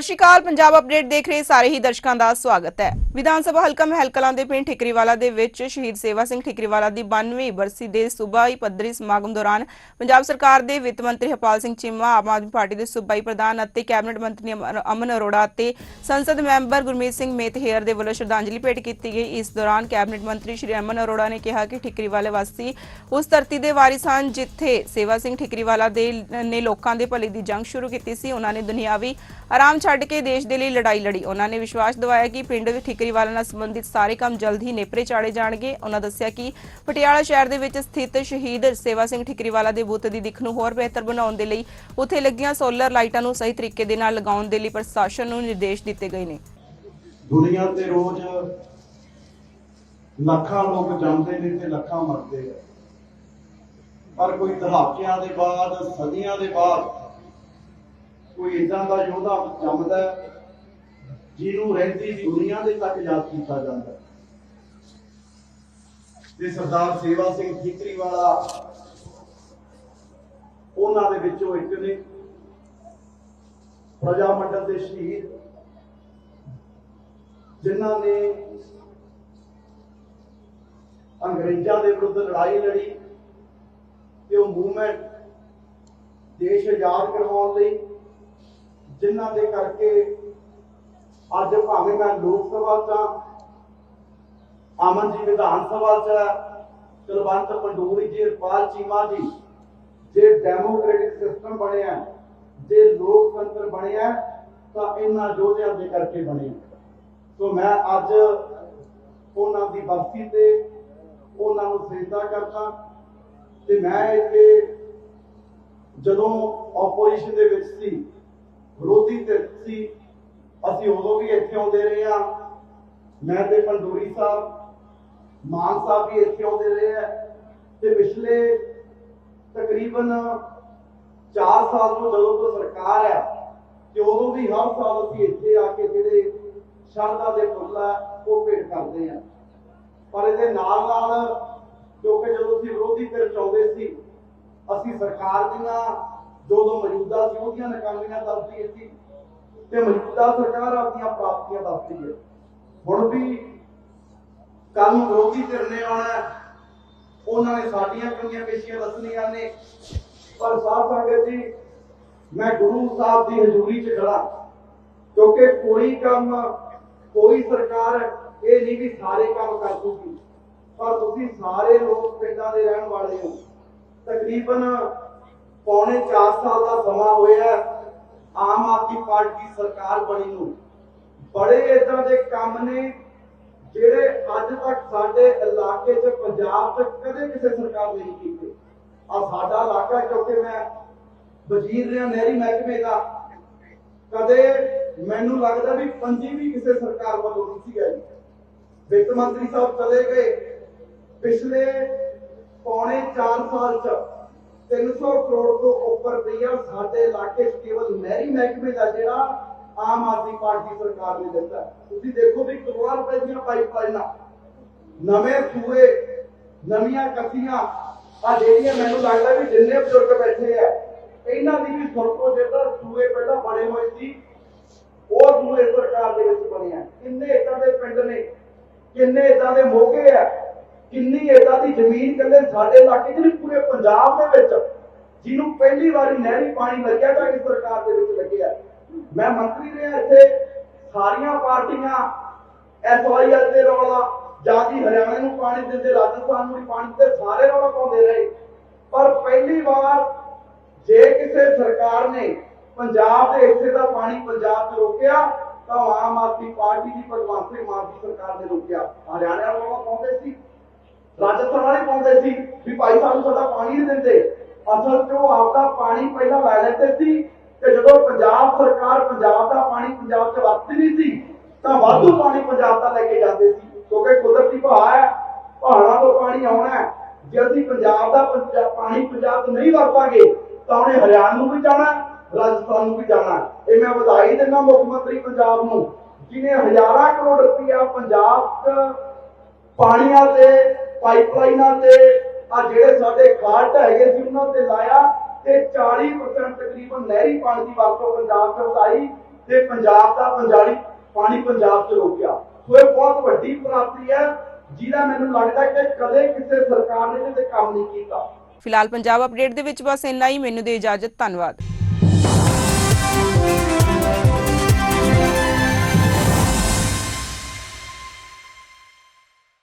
ਸਤਿ ਸ਼੍ਰੀ ਅਕਾਲ। ਪੰਜਾਬ ਅਪਡੇਟ ਦੇਖ ਰਹੇ ਸਾਰੇ ਹੀ ਦਰਸ਼ਕਾਂ ਦਾ ਸਵਾਗਤ ਹੈ। ਵਿਧਾਨ ਸਭਾ ਹਲਕਾ ਮਹਿਲ ਕਲਾਂ ਦੇ ਪਿੰਡ ਠਿਕਰੀਵਾਲਾ ਦੇ ਵਿੱਚ ਸ਼ਹੀਦ ਸੇਵਾ ਸਿੰਘ ਠਿਕਰੀਵਾਲਾ ਦੀ 92ਵੀਂ ਬਰਸੀ ਦੇ ਸੂਬਾਈ ਪੱਧਰੀ ਸਮਾਗਮ ਦੌਰਾਨ ਪੰਜਾਬ ਸਰਕਾਰ ਦੇ ਵਿੱਤ ਮੰਤਰੀ ਹਰਪਾਲ ਸਿੰਘ ਚੀਮਾ, ਆਮ ਆਦਮੀ ਪਾਰਟੀ ਦੇ ਸੂਬਾਈ ਪ੍ਰਧਾਨ ਅਤੇ ਕੈਬਨਿਟ ਮੰਤਰੀ ਅਮਨ- ਅਰੋੜਾ ਅਤੇ ਸੰਸਦ ਮੈਂਬਰ ਗੁਰਮੀਤ ਸਿੰਘ ਮੇਤਹੇਰ ਦੇ ਵੱਲੋਂ ਸ਼ਰਧਾਂਜਲੀ ਭੇਟ ਕੀਤੀ ਗਈ। ਇਸ ਦੌਰਾਨ ਕੈਬਨਿਟ ਮੰਤਰੀ ਸ਼੍ਰੀ ਅਮਨ ਅਰੋੜਾ ਨੇ ਕਿਹਾ ਕਿ ਠਿਕਰੀਵਾਲੇ ਵਾਸੀ ਉਸ ਧਰਤੀ ਦੇ ਵਾਰਿਸ ਹਨ ਜਿੱਥੇ ਸੇਵਾ ਸਿੰਘ ਠਿਕਰੀਵਾਲਾ ਦੇ, ਨੇ ਲੋਕਾਂ ਦੇ ਭਲੇ ਦੀ ਜੰਗ ਸ਼ੁਰੂ ਕੀਤੀ ਸੀ। ਉਹਨਾਂ ਨੇ ਦੁਨਿਆਵੀ ਆਰਾਮ ਛੱਡ ਕੇ ਦੇਸ਼ ਦੇ ਲਈ ਲੜਾਈ ਲੜੀ। ਉਹਨਾਂ ਨੇ ਵਿਸ਼ਵਾਸ ਦਿਵਾਇਆ ਕਿ ਪਿੰਡ ਵਿੱਚ ਠਿਕਰੀਵਾਲਾ ਨਾਲ ਸੰਬੰਧਿਤ ਸਾਰੇ ਕੰਮ ਜਲਦ ਹੀ ਨੇਪਰੇ ਚਾੜੇ ਜਾਣਗੇ। ਉਹਨਾਂ ਦੱਸਿਆ ਕਿ ਪਟਿਆਲਾ ਸ਼ਹਿਰ ਦੇ ਵਿੱਚ ਸਥਿਤ ਸ਼ਹੀਦ ਸੇਵਾ ਸਿੰਘ ਠਿਕਰੀਵਾਲਾ ਦੇ ਬੁੱਤ ਦੀ ਦਿੱਖ ਨੂੰ ਹੋਰ ਬਿਹਤਰ ਬਣਾਉਣ ਦੇ ਲਈ ਉੱਥੇ ਲੱਗੀਆਂ ਸੋਲਰ ਲਾਈਟਾਂ ਨੂੰ ਸਹੀ ਤਰੀਕੇ ਦੇ ਨਾਲ ਲਗਾਉਣ ਦੇ ਲਈ ਪ੍ਰਸ਼ਾਸਨ ਨੂੰ ਨਿਰਦੇਸ਼ ਦਿੱਤੇ ਗਏ ਨੇ। ਦੁਨੀਆ ਤੇ ਰੋਜ਼ ਲੱਖਾਂ ਲੋਕ ਜਾਂਦੇ ਨੇ ਤੇ ਲੱਖਾਂ ਮਰਦੇ ਆ। ਪਰ ਕੋਈ ਦਹਾਕਿਆਂ ਦੇ ਬਾਅਦ, ਸਦੀਆਂ ਦੇ ਬਾਅਦ ਕੋਈ ਇਦਾਂ ਦਾ ਯੋਧਾ ਜੰਮਦਾ ਜਿਹਨੂੰ ਰਹਿੰਦੀ ਦੁਨੀਆ ਦੇ ਤੱਕ ਯਾਦ ਕੀਤਾ ਜਾਂਦਾ ਤੇ ਸਰਦਾਰ ਸੇਵਾ ਸਿੰਘ ਠੀਕਰੀ ਵਾਲਾ ਉਹਨਾਂ ਦੇ ਵਿੱਚੋਂ ਇੱਕ ਨੇ ਪ੍ਰਜਾ ਮੰਡਲ ਦੇ ਸ਼ਹੀਦ ਜਿਨ੍ਹਾਂ ਨੇ ਅੰਗਰੇਜ਼ਾਂ ਦੇ ਵਿਰੁੱਧ ਲੜਾਈ ਲੜੀ ਤੇ ਉਹ ਮੂਵਮੈਂਟ ਦੇਸ਼ ਆਜ਼ਾਦ ਕਰਵਾਉਣ ਲਈ ਜਿਨ੍ਹਾਂ ਦੇ ਕਰਕੇ ਅੱਜ ਭਾਵੇਂ ਮੈਂ ਲੋਕ ਸਭਾ ਚ ਆਮਨ ਜੀ ਵਿਧਾਨ ਸਭਾ ਚ ਕੁਲਵੰਤ ਪੰਡੂਰੀ ਜੀ ਰਪਾਲ ਚੀਮਾ ਜੀ, ਜੇ ਡੈਮੋਕ੍ਰੈਟਿਕ ਸਿਸਟਮ ਬਣਿਆ ਜੇ ਲੋਕਤੰਤਰ ਬਣਿਆ ਤਾਂ ਇਹਨਾਂ ਯੋਧਿਆਂ ਦੇ ਕਰਕੇ ਬਣਿਆ ਸੋ ਮੈਂ ਅੱਜ ਉਹਨਾਂ ਦੀ ਬਰਸੀ ਤੇ ਉਹਨਾਂ ਨੂੰ ਸਜਦਾ ਕਰਦਾ ਤੇ ਮੈਂ ਇੱਥੇ ਜਦੋਂ ਆਪੋਜੀਸ਼ਨ ਦੇ ਵਿੱਚ ਸੀ ਵਿਰੋਧੀ ਧਿਰ ਸੀ ਅਸੀਂ ਉਦੋਂ ਵੀ ਇੱਥੇ ਆਉਂਦੇ ਰਹੇ ਆ ਮੈਂ ਤੇ ਪੰਡੂਰੀ ਸਾਹਿਬ, ਮਾਨ ਸਾਹਿਬ ਵੀ ਇੱਥੇ ਆਉਂਦੇ ਰਹੇ ਆ ਤੇ ਪਿਛਲੇ ਤਕਰੀਬਨ 4 ਸਾਲ ਤੋਂ ਜਦੋਂ ਤੋਂ ਸਰਕਾਰ ਹੈ, ਤੇ ਉਦੋਂ ਵੀ ਹਰ ਸਾਲ ਅਸੀਂ ਇੱਥੇ ਆ ਕੇ ਜਿਹੜੇ ਸ਼ਰਧਾ ਦੇ ਫੁੱਲ ਆ ਉਹ ਭੇਟ ਕਰਦੇ ਆ ਪਰ ਇਹਦੇ ਨਾਲ ਨਾਲ ਕਿਉਂਕਿ ਜਦੋਂ ਅਸੀਂ ਵਿਰੋਧੀ ਧਿਰ ਚਾਹੁੰਦੇ ਸੀ, ਅਸੀਂ ਸਰਕਾਰ ਦੀਆਂ ਜੋ ਦੋ ਮੌਜੂਦਾ ਸੀ, ਉਹਦੀਆਂ ਨਾਕਾਮੀਆਂ ਦੱਸਦੀ ਸੀ ਤੇ ਮੌਜੂਦਾ ਸਰਕਾਰ ਆਪਣੀਆਂ ਪ੍ਰਾਪਤੀਆਂ ਦੱਸਦੀ ਹੈ। ਹੁਣ ਵੀ ਕੱਲ ਨੂੰ ਵਿਰੋਧੀ ਧਿਰ ਨੇ ਆਉਣਾ ਉਹਨਾਂ ਨੇ ਸਾਡੀਆਂ ਕਮੀਆਂ ਪੇਸ਼ੀਆਂ ਦੱਸਣੀਆਂ ਨੇ। ਪਰ ਸਾਧ ਸੰਗਤ ਜੀ, ਮੈਂ ਗੁਰੂ ਸਾਹਿਬ ਦੀ ਹਜ਼ੂਰੀ 'ਚ ਖੜਾ ਕਿਉਂਕਿ ਕੋਈ ਕੰਮ, ਕੋਈ ਸਰਕਾਰ ਇਹ ਨਹੀਂ ਵੀ ਸਾਰੇ ਕੰਮ ਕਰ ਦੂਗੀ। ਪਰ ਤੁਸੀਂ ਸਾਰੇ ਲੋਕ ਪਿੰਡਾਂ ਦੇ ਰਹਿਣ ਵਾਲੇ ਹੋ। ਤਕਰੀਬਨ ਪੌਣੇ 4 ਸਾਲ ਦਾ ਸਮਾਂ ਹੋਇਆ ਆਮ ਆਦਮੀ ਪਾਰਟੀ ਸਰਕਾਰ ਬਣੀ ਨੂੰ। ਬੜੇ ਇਦਾਂ ਦੇ ਕੰਮ ਨੇ, ਜਿਹੜੇ ਅੱਜ ਤੱਕ ਸਾਡੇ ਇਲਾਕੇ 'ਚ, ਪੰਜਾਬ 'ਚ ਕਦੇ ਕਿਸੇ ਸਰਕਾਰ ਨਹੀਂ ਕੀਤੇ। ਆ ਸਾਡਾ ਇਲਾਕਾ ਕਿਉਂਕਿ ਮੈਂ ਵਜ਼ੀਰ ਰਿਹਾ ਨਹਿਰੀ ਮਹਿਕਮੇ ਦਾ। ਕਦੇ ਮੈਨੂੰ ਲੱਗਦਾ ਵੀ ਪੰਜੀ ਵੀ ਕਿਸੇ ਸਰਕਾਰ ਵੱਲੋਂ ਨਹੀਂ ਸੀ ਆਈ। ਵਿੱਤ ਮੰਤਰੀ ਸਾਹਿਬ ਚਲੇ ਗਏ। ਪਿਛਲੇ ਪੌਣੇ 4 ਸਾਲ ਚ 300 ਕਰੋੜ ਤੋਂ ਉੱਪਰ ਰੁਪਈਆ ਸਾਡੇ ਇਲਾਕੇ 'ਚ ਕੇਵਲ ਨਹਿਰੀ ਮਹਿਕਮੇ ਦਾ ਜਿਹੜਾ ਆਮ ਆਦਮੀ ਪਾਰਟੀ ਸਰਕਾਰ ਨੇ ਦਿੱਤਾ ਤੁਸੀਂ ਦੇਖੋ ਵੀ ਕਰੋੜਾਂ ਰੁਪਏ ਦੀਆਂ ਪਾਈਪਲਾਈਨਾਂ ਨਵੇਂ ਸੂਏ, ਨਵੀਆਂ ਕੱਸੀਆਂ ਆ ਜਿਹੜੀਆਂ ਮੈਨੂੰ ਲੱਗਦਾ ਵੀ ਜਿੰਨੇ ਬਜ਼ੁਰਗ ਬੈਠੇ ਆ, ਇਹਨਾਂ ਦੀ ਵੀ ਸੁਣੋ ਜਿਹੜਾ ਸੂਏ ਪਹਿਲਾਂ ਬਣੇ ਹੋਏ ਸੀ ਉਹ ਸੂਏ ਸਰਕਾਰ ਦੇ ਵਿੱਚ ਬਣੇ ਆ। ਕਿੰਨੇ ਇਦਾਂ ਦੇ ਪਿੰਡ ਨੇ, ਕਿੰਨੇ ਇਦਾਂ ਦੇ ਮੋਗੇ ਆ ਕਿੰਨੀ ਇਦਾਂ ਦੀ ਜ਼ਮੀਨ ਕਹਿੰਦੇ ਸਾਡੇ ਇਲਾਕੇ 'ਚ ਨਹੀਂ, ਪੂਰੇ ਪੰਜਾਬ ਦੇ ਵਿੱਚ, ਜਿਹਨੂੰ ਪਹਿਲੀ ਵਾਰੀ ਨਹਿਰੀ ਪਾਣੀ ਲੱਗਿਆ ਤਾਂ ਕਿ ਸਰਕਾਰ ਦੇ ਵਿੱਚ ਲੱਗਿਆ ਮੈਂ ਮੰਤਰੀ ਰਿਹਾ ਇੱਥੇ, ਸਾਰੀਆਂ ਪਾਰਟੀਆਂ ਐਸਵਾਈਆਰ ਦੇ ਰੌਲਾ, ਜਾਂ ਜੀ ਹਰਿਆਣਾ ਨੂੰ ਪਾਣੀ ਦਿੰਦੇ, ਰਾਜਸਥਾਨ ਨੂੰ ਪਾਣੀ ਦਿੰਦੇ, ਸਾਰੇ ਰੌਲਾ ਪਾਉਂਦੇ ਰਹੇ। ਪਰ ਪਹਿਲੀ ਵਾਰ ਜੇ ਕਿਸੇ ਸਰਕਾਰ ਨੇ ਪੰਜਾਬ ਦੇ ਹਿੱਸੇ ਦਾ ਪਾਣੀ ਪੰਜਾਬ 'ਚ ਰੋਕਿਆ, ਤਾਂ ਆਮ ਆਦਮੀ ਪਾਰਟੀ ਦੀ ਭਗਵੰਤ ਸਿੰਘ ਮਾਨ ਦੀ ਸਰਕਾਰ ਨੇ ਰੋਕਿਆ। ਹਰਿਆਣਾ ਰੌਲਾ ਪਾਉਂਦੇ ਸੀ। ਰਾਜਸਥਾਨ ਵਾਲੇ ਪਾਉਂਦੇ ਸੀ ਵੀ ਭਾਈ ਸਾਨੂੰ ਸਾਡਾ ਪਾਣੀ ਨਹੀਂ ਦਿੰਦੇ। ਅਸਲ 'ਚ ਉਹ ਆਪਦਾ ਪਾਣੀ ਪਹਿਲਾਂ ਲੈ ਲੈਂਦੇ ਸੀ ਤੇ ਜਦੋਂ ਪੰਜਾਬ ਸਰਕਾਰ ਪੰਜਾਬ ਦਾ ਪਾਣੀ ਪੰਜਾਬ 'ਚ ਵਰਤਦੀ ਨਹੀਂ ਸੀ, ਤਾਂ ਵਾਧੂ ਪਾਣੀ ਪੰਜਾਬ ਦਾ ਲੈ ਕੇ ਜਾਂਦੇ ਸੀ। ਕਿਉਂਕਿ ਕੁਦਰਤੀ ਭਾਅ ਹੈ, ਪਹਾੜਾਂ ਤੋਂ ਪਾਣੀ ਆਉਣਾ ਜੇ ਅਸੀਂ ਪੰਜਾਬ ਦਾ ਪੰਜਾ- ਪਾਣੀ ਪੰਜਾਬ 'ਚ ਨਹੀਂ ਵਰਤਾਂਗੇ, ਤਾਂ ਉਹਨੇ ਹਰਿਆਣਾ ਨੂੰ ਵੀ ਜਾਣਾ, ਰਾਜਸਥਾਨ ਨੂੰ ਵੀ ਜਾਣਾ। ਇਹ ਮੈਂ ਵਧਾਈ ਦਿੰਦਾ ਮੁੱਖ ਮੰਤਰੀ ਪੰਜਾਬ ਨੂੰ ਜਿਨੇ ਹਜ਼ਾਰਾਂ ਕਰੋੜ ਰੁਪਇਆ ਪੰਜਾਬ 'ਚ ਪਾਣੀਆਂ ਤੇ ਪਾਈਪਲਾਈਨਾਂ ਤੇ, ਆ ਜਿਹੜੇ ਸਾਡੇ ਖਾਲਟ ਹੈਗੇ ਸੀ, ਉਹਨਾਂ ਤੇ ਲਾਇਆ ਤੇ 40% ਤਕਰੀਬਨ ਨਹਿਰੀ ਪਾਣੀ ਦੀ ਵਰਤੋਂ ਪੰਜਾਬ 'ਚ ਵਧਾਈ ਤੇ ਪੰਜਾਬ ਦਾ ਪੰਜਾਲੀ ਪਾਣੀ ਪੰਜਾਬ 'ਚ ਰੋਕਿਆ। ਸੋ ਇਹ ਬਹੁਤ ਵੱਡੀ ਪ੍ਰਾਪਤੀ ਹੈ। ਜਿਹਦਾ ਮੈਨੂੰ ਲੱਗਦਾ ਕਿ ਕਦੇ ਕਿਸੇ ਸਰਕਾਰ ਨੇ ਇਹਦੇ ਤੇ ਕੰਮ ਨਹੀਂ ਕੀਤਾ। ਫਿਲਹਾਲ ਪੰਜਾਬ ਅਪਡੇਟ ਦੇ ਵਿੱਚ ਬਸ ਇੰਨਾ ਹੀ। ਮੈਨੂੰ ਦੇ ਇਜਾਜ਼ਤ। ਧੰਨਵਾਦ।